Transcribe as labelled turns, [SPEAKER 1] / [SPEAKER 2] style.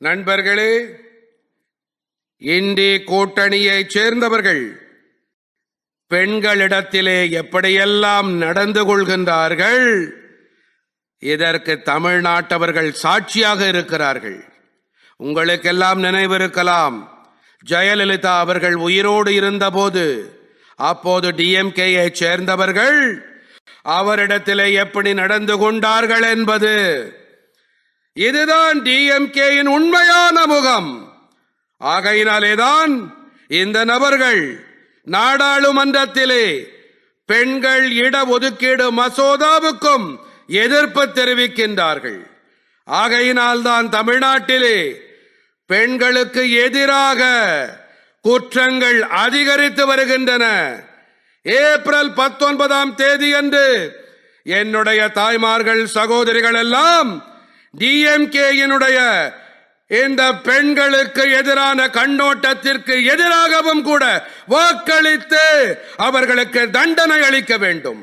[SPEAKER 1] நண்பர்களே இந்தி கூட்டணியைச் சேர்ந்தவர்கள் பெண்களிடத்திலே எப்படியெல்லாம் நடந்து கொள்கின்றார்கள் இதற்கு தமிழ்நாட்டவர்கள் சாட்சியாக இருக்கிறார்கள். உங்களுக்கெல்லாம் நினைவிருக்கலாம் ஜெயலலிதா அவர்கள் உயிரோடு இருந்தபோது அப்போது டிஎம்கேயை சேர்ந்தவர்கள் அவரிடத்திலே எப்படி நடந்து கொண்டார்கள் என்பது. இதுதான் டிஎம்கேயின் உண்மையான முகம். ஆகையினாலேதான் இந்த நபர்கள் நாடாளுமன்றத்திலே பெண்கள் இட ஒதுக்கீடு மசோதாவுக்கும் எதிர்ப்பு தெரிவிக்கின்றார்கள். ஆகையினால்தான் தமிழ்நாட்டிலே பெண்களுக்கு எதிராக குற்றங்கள் அதிகரித்து வருகின்றன. ஏப்ரல் பத்தொன்பதாம் தேதி அன்று என்னுடைய தாய்மார்கள் சகோதரிகள் எல்லாம் டிஎம்கேயினுடைய இந்த பெண்களுக்கு எதிரான கண்ணோட்டத்திற்கு எதிராகவும் கூட வாக்களித்து அவர்களுக்கு தண்டனை அளிக்க வேண்டும்.